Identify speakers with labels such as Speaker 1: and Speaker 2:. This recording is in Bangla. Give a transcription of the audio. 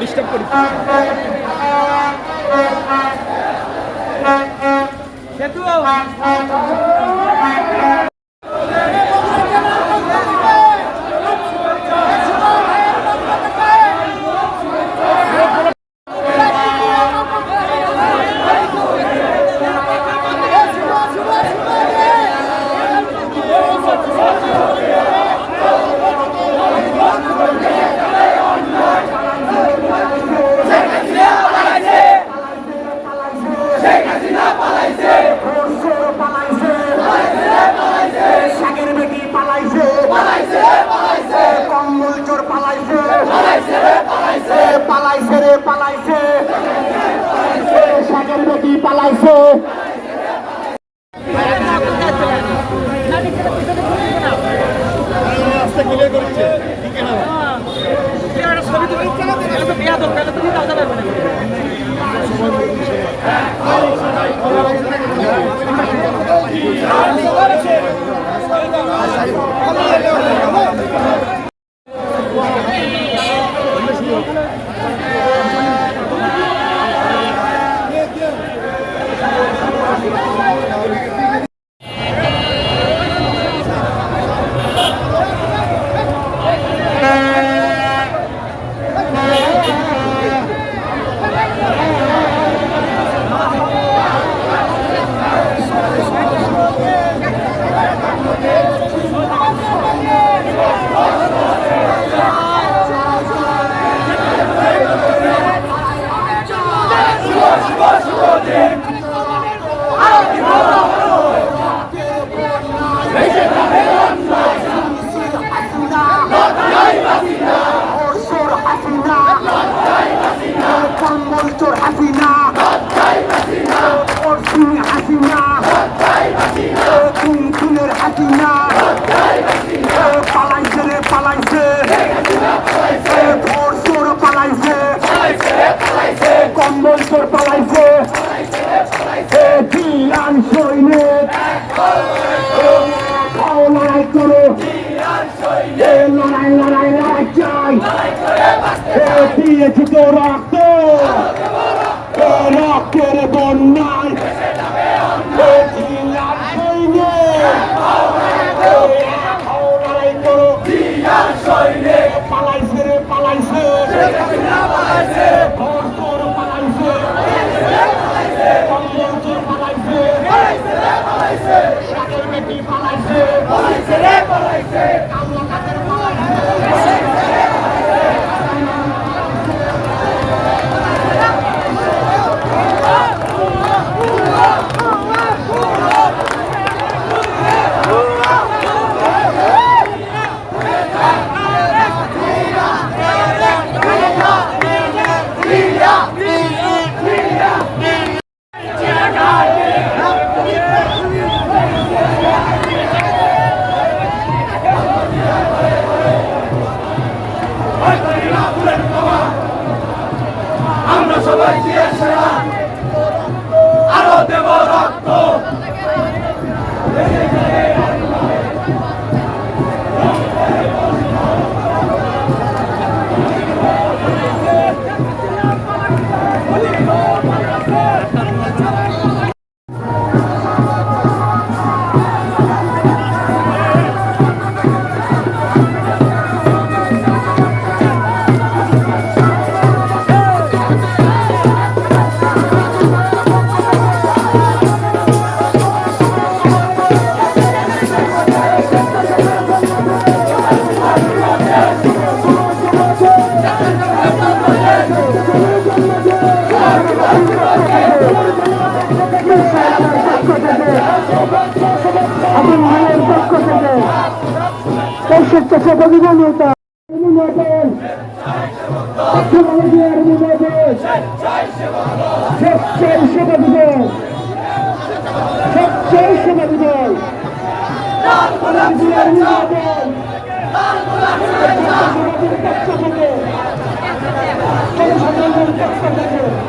Speaker 1: ডিস্টার্ব করি। সেতু
Speaker 2: শাকের বেটি পালাইছে পালাইছে পালাইছে কম্বল চোর পালাইছে পালাইছে রে পালাইছে। শাকের পালাইছে।
Speaker 3: ছবি তুমি বিয়া দরকার তুমি দাদা মানে
Speaker 2: দিয়েছি তো রক্ত রক্তের বন্যায় স্বেচ্ছাসেবক অভিনেতা অভিনেতন সমাজের অভিনেতন স্বেচ্ছায় সেবা দিবস স্বেচ্ছায় সেবা দিবস অভিনেতন সমাজের পক্ষ থেকে জনসাধারণের